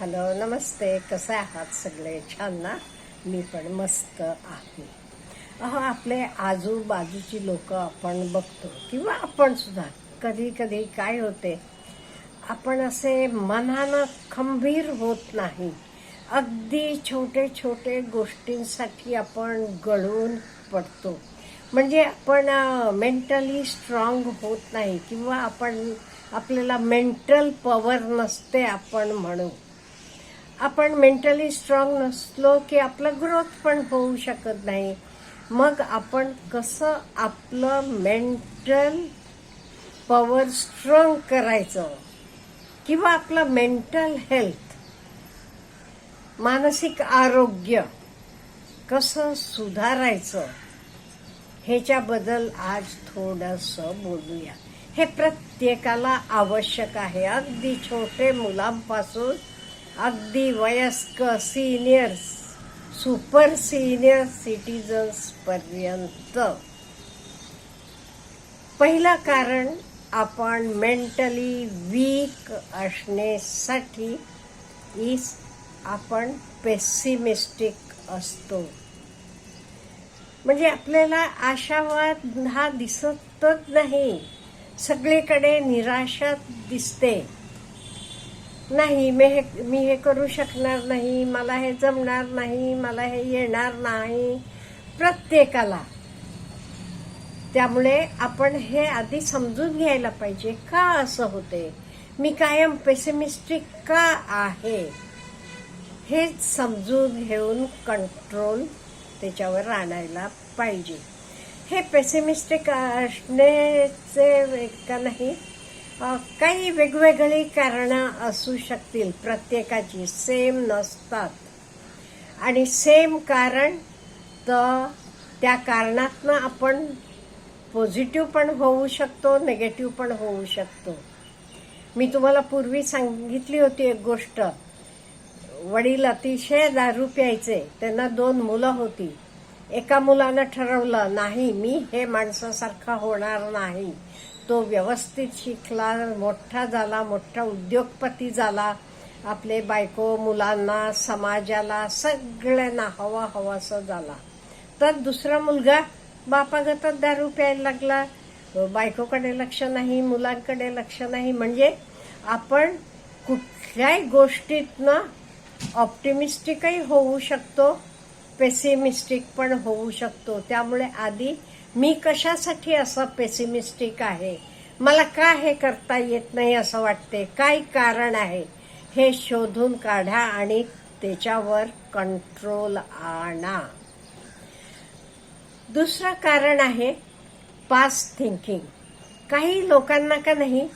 Hello नमस्ते. कसे आहात सगळे? छान ना? मी पण मस्त आहे. अहो आपले आजूबाजूची लोक आपण बघतो किंवा आपण सुद्धा कधी कधी काय होते? आपण असे मनानं खंबीर होत नाही. अगदी छोटे छोटे गोष्टींसाठी आपण गळून पडतो. म्हणजे आपण मेंटली स्ट्रॉंग होत नाही किंवा आपण आपल्याला मेंटल पॉवर नसते आपण म्हणू. आपण मेंटली स्ट्रॉंग नसलो की आपलं ग्रोथ पण होऊ शकत नाही. मग आपण कसं आपलं मेंटल पॉवर स्ट्रॉंग करायचं? किंवा आपलं मेंटल हेल्थ मानसिक आरोग्य कसं सुधारायचं? ह्याच्याबद्दल आज थोडंसं बोलूया. हे प्रत्येकाला आवश्यक आहे. अगदी छोटे मुलांपासून अगदी वयस्क सिनियर्स सुपर सिनियर सिटीजन्स पर्यंत. पहिलं कारण आपण मेंटली वीक असण्यासाठी इज आपण पेसिमिस्टिक असतो. म्हणजे आपल्याला आशावाद हा दिसतच नाही. सगळीकडे निराशा दिसते. नाही मी हे मी हे करू शकणार नाही मला हे जमणार नाही मला हे येणार नाही. प्रत्येकाला. त्यामुळे आपण हे आधी समजून घ्यायला पाहिजे का असं होते मी कायम पेसिमिस्टिक का आहे? हे समजून घेऊन कंट्रोल त्याच्यावर आणायला पाहिजे. हे पेसिमिस्टिक असण्याचे का नाही? काही वेगवेगळी कारणं असू शकतील. प्रत्येकाची सेम नसतात. आणि सेम कारण तर त्या कारणातनं आपण पॉझिटिव्ह पण होऊ शकतो निगेटिव्ह पण होऊ शकतो. मी तुम्हाला पूर्वी सांगितली होती एक गोष्ट. वडील अतिशय दारू प्यायचे. त्यांना दोन मुलं होती. एका मुलानं ठरवलं नाही मी हे माणसासारखा होणार नाही. तो व्यवस्थित शिकला मोठा झाला मोठा उद्योगपती झाला. आपले बायको मुलांना समाजाला सगळ्यांना हवा हवासा झाला. तर दुसरा मुलगा बापागतच दारू प्यायला लागला. बायकोकडे लक्ष नाही मुलांकडे लक्ष नाही. म्हणजे आपण कुठल्याही गोष्टीतनं ऑप्टिमिस्टिकही होऊ शकतो पेसिमिस्टिक पण होऊ शकतो. त्यामुळे आधी मी कशासाठी असं पेसिमिस्टिक आहे? मला का हे करता येत नाही असं वाटते? काय कारण आहे? हे शोधून काढा आणि त्याच्यावर कंट्रोल आणा. दुसरं कारण आहे पास्ट थिंकिंग काही लोकांना का नाही?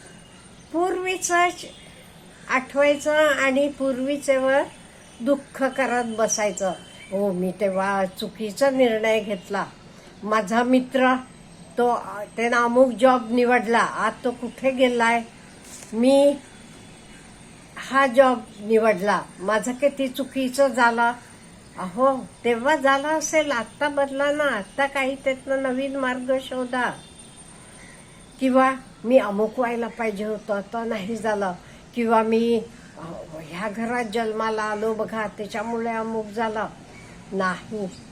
पूर्वीचं आठवायचं आणि पूर्वीचेवर दुःख करत बसायचं. हो मी तेव्हा चुकीचा निर्णय घेतला. माझा मित्र तो त्यानं अमुक जॉब निवडला. आज तो कुठे गेलाय? मी हा जॉब निवडला. माझं किती चुकीचं झालं? अहो तेव्हा झाला असेल. आत्ता बदला ना. आत्ता काही त्यातनं नवीन मार्ग शोधा. किंवा मी अमुक व्हायला पाहिजे होतं. तर नाही झालं. किंवा मी ह्या घरात जन्माला आलो. बघा त्याच्यामुळे अमुक झालं. नाही.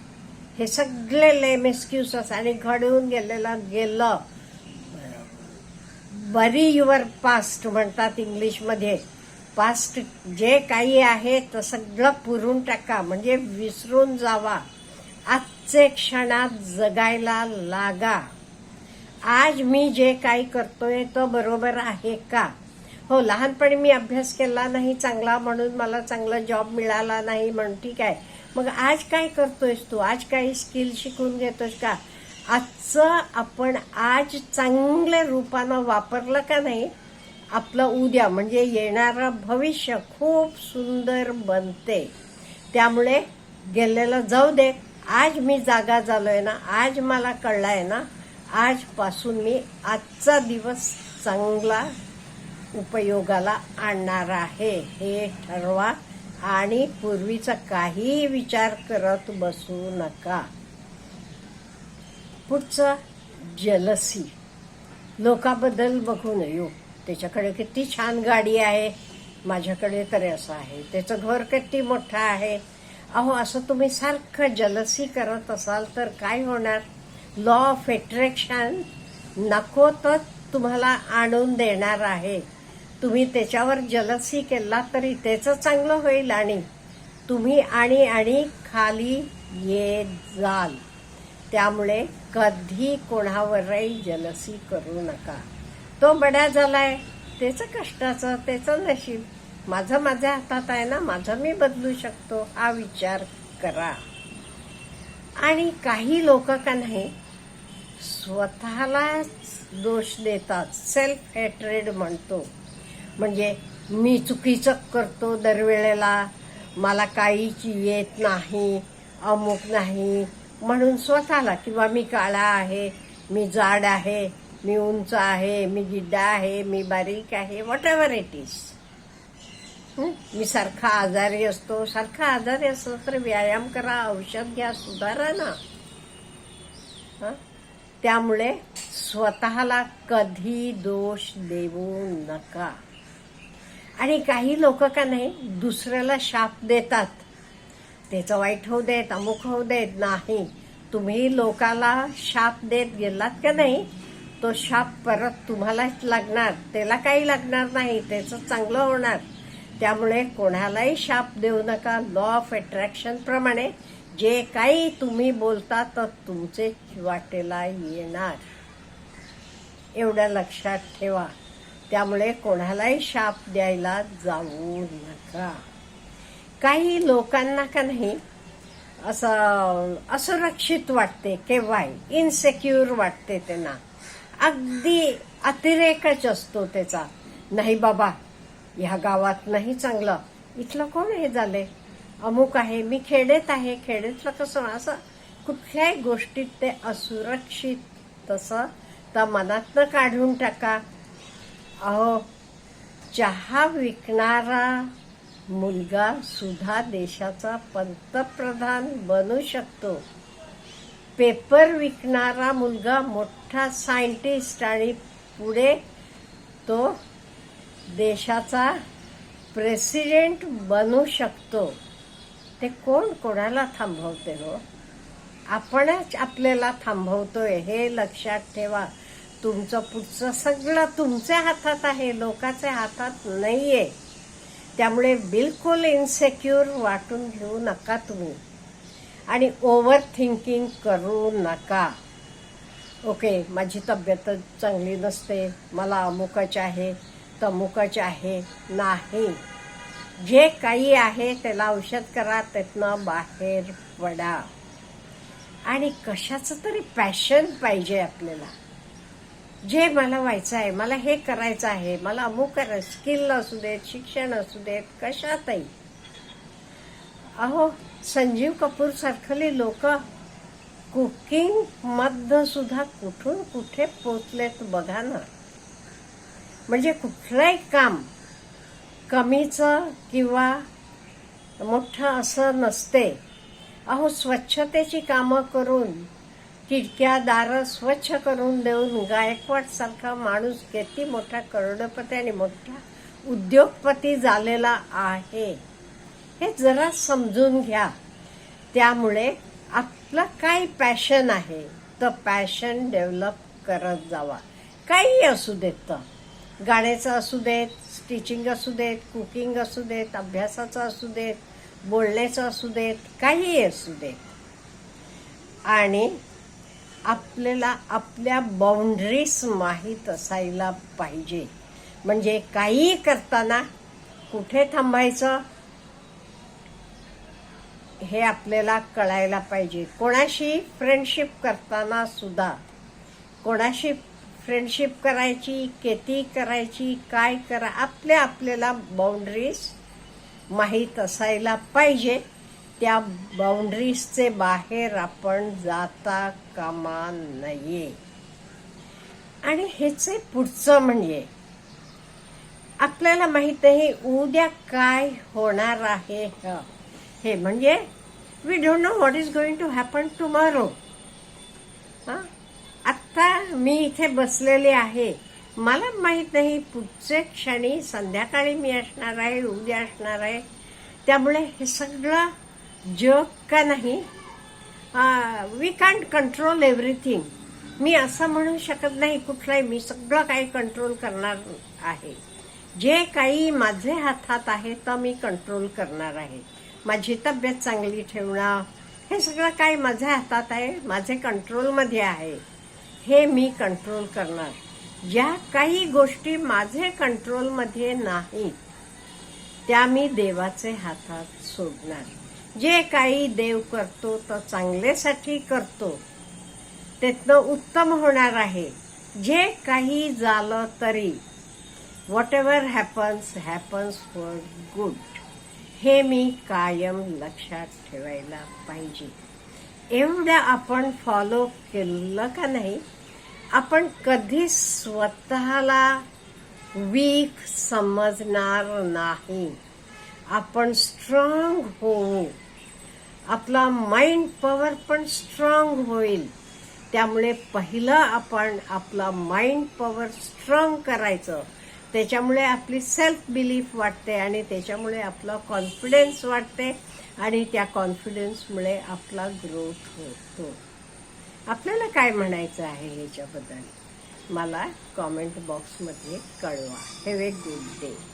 हे सगळे लेम आणि घडवून गेलेलं गेलं. बरी युअर पास्ट म्हणतात इंग्लिशमध्ये. पास्ट जे काही आहे तर सगळं पुरून टाका म्हणजे विसरून जावा. आजचे क्षणात जगायला लागा. आज मी जे काही करतोय तो बरोबर आहे का? हो लहानपणी मी अभ्यास केला नाही चांगला म्हणून मला चांगला जॉब मिळाला नाही म्हणून ठीक आहे. मग आज काय करतोयस तू? आज काही स्किल शिकून घेतोस का? आजचं आपण आज चांगल्या रूपानं वापरलं का नाही आपलं उद्या म्हणजे येणारं भविष्य खूप सुंदर बनते. त्यामुळे गेलेलं जाऊ दे. आज मी जागा झालोय ना आज मला कळलाय ना आजपासून मी आजचा दिवस चांगला उपयोगाला आणणार आहे. हे ठरवा. आणि पूर्वीचा काही विचार करत बसू नका. पुढचं जलसी लोकाबद्दल बघून येऊ त्याच्याकडे किती छान गाडी आहे. माझ्याकडे तरी असं आहे. त्याचं घर किती मोठं आहे. अहो असं तुम्ही सारखं जलसी करत असाल तर काय होणार? लॉ ऑफ अट्रॅक्शन नको तर तुम्हाला आणून देणार आहे. तुम्ही त्याच्यावर जलसी केला तरी त्याचं चांगलं होईल आणि तुम्ही आणि आणि खाली येत जाल. त्यामुळे कधी कोणावरही जलसी करू नका. तो बड्या झालाय. त्याचं कष्टाचं त्याचं नशीब. माझं माझ्या हातात आहे ना माझं मी बदलू शकतो हा विचार करा. आणि काही लोक का नाही स्वतःलाच दोष देतात. सेल्फ हेट्रेड म्हणतो. म्हणजे मी चुकीचं करतो दरवेळेला मला काहीच येत नाही अमुक नाही. म्हणून स्वतःला किंवा मी काळा आहे मी जाड आहे मी उंच आहे मी गिड्डा आहे मी बारीक आहे वॉट एव्हर इट इज मी सारखा आजारी असतो सारखा आजारी असतो तर व्यायाम करा औषध घ्या सुधारा ना. त्यामुळे स्वतःला कधी दोष देऊ नका. आणि काही लोक का नाही दुसऱ्याला शाप देतात. त्याचं वाईट होऊ देत अमुक होऊ देत नाही. तुम्ही लोकाला शाप देत गेलात का नाही तो शाप परत तुम्हालाच लागणार. त्याला काही लागणार नाही त्याचं चांगलं होणार. त्यामुळे कोणालाही शाप देऊ नका. लॉ ऑफ अट्रॅक्शन प्रमाणे जे काही तुम्ही बोलता तर तुमचे वाटेला येणार. एवढं लक्षात ठेवा. त्यामुळे कोणालाही शाप द्यायला जाऊ नका. काही लोकांना का नाही असं असुरक्षित वाटते केव्हाही इनसेक्युअर वाटते त्यांना. अगदी अतिरेकच असतो त्याचा. नाही बाबा ह्या गावात नाही चांगलं. इथलं कोण हे झाले? अमुक आहे मी खेडेत आहे खेडेतलं कसं? असं कुठल्याही गोष्टीत ते असुरक्षित तसं तर मनातनं काढून टाका. अहो चहा विकणारा मुलगा सुद्धा देशाचा पंतप्रधान बनू शकतो. पेपर विकणारा मुलगा मोठा सायंटिस्ट आणि पुढे तो देशाचा प्रेसिडेंट बनू शकतो. ते कोण कोणाला थांबवते हो? आपणच आपल्याला थांबवतोय हे लक्षात ठेवा. तुमचं पुढचं सगळं तुमच्या हातात आहे लोकांच्या हातात नाही आहे त्यामुळे बिलकुल इन्सेक्युअर वाटून घेऊ नका तुम्ही. आणि ओव्हर थिंकिंग करू नका. ओके माझी तब्येतच चांगली नसते मला अमुकच आहे तमुकच आहे नाही. जे काही आहे त्याला औषध करा त्यातनं बाहेर पडा. आणि कशाचं तरी पॅशन पाहिजे आपल्याला. जे मला व्हायचं आहे मला हे करायचं आहे मला अमुक करा स्किल असू देत शिक्षण असू देत कशातही. अहो संजीव कपूर सारखली लोक कुकिंगमध्ये सुद्धा कुठून कुठे पोचलेत बघा ना. म्हणजे कुठलंही काम कमीचं किंवा मोठं असं नसते. अहो स्वच्छतेची कामं करून खिडक्या दारं स्वच्छ करून देऊन गायकवाड सारखा माणूस किती मोठा करोडपती आणि मोठा उद्योगपती झालेला आहे. हे जरा समजून घ्या. त्यामुळे आपलं काय पॅशन आहे? तर पॅशन डेव्हलप करत जावा. काही असू देत तर. गाण्याचं असू देत स्टिचिंग असू देत कुकिंग असू देत अभ्यासाचं असू देत बोलण्याचं असू देत काहीही असू देत. आणि आपल्याला आपल्या बाउंड्रीज माहीत असायला पाहिजे. म्हणजे काही करताना कुठे थांबायचं? हे आपल्याला कळायला पाहिजे. कोणाशी फ्रेंडशिप करताना सुद्धा कोणाशी फ्रेंडशिप करायची किती करायची काय करा आपल्या आपल्याला बाउंड्रीज माहीत असायला पाहिजे. त्या बाउंड्रीजचे बाहेर आपण जाता कामा नये. आणि ह्याचे पुढचं म्हणजे आपल्याला माहीत आहे उद्या काय होणार आहे हे. म्हणजे we don't know what is going to happen tomorrow आत्ता मी इथे बसलेले आहे. मला माहीत नाही पुढचे क्षणी संध्याकाळी मी असणार आहे उद्या असणार आहे. त्यामुळे हे सगळं जग का नाही वी कॅन्ट कंट्रोल एव्हरीथिंग मी असं म्हणू शकत नाही कुठलाही मी सगळं काही कंट्रोल करणार आहे. जे काही माझे हातात आहे तर मी कंट्रोल करणार आहे. माझी तब्येत चांगली ठेवणं हे सगळं काही माझ्या हातात आहे माझे कंट्रोलमध्ये आहे. हे मी कंट्रोल करणार. ज्या काही गोष्टी माझे कंट्रोलमध्ये नाहीत त्या मी देवाचे हातात सोडणार. जे काही देव करतो तर चांगल्यासाठी करतो. त्यातनं उत्तम होणार आहे. जे काही झालं तरी whatever happens happens for good हे मी कायम लक्षात ठेवायला पाहिजे. एवढं आपण फॉलो केलं का नाही? आपण कधीच स्वतःला वीक समजणार नाही. आपण स्ट्रॉंग होऊ. आपला माइंड पॉवर पण स्ट्रॉंग होईल. त्यामुळे पहिलं आपण आपला माइंड पॉवर स्ट्रॉंग करायचं. त्याच्यामुळे आपली सेल्फ बिलीफ वाटते आणि त्याच्यामुळे आपला कॉन्फिडन्स वाटते आणि त्या कॉन्फिडन्समुळे आपला ग्रोथ होतो. आपल्याला काय म्हणायचं आहे ह्याच्याबद्दल? मला कॉमेंट बॉक्समध्ये कळवा. Have a good day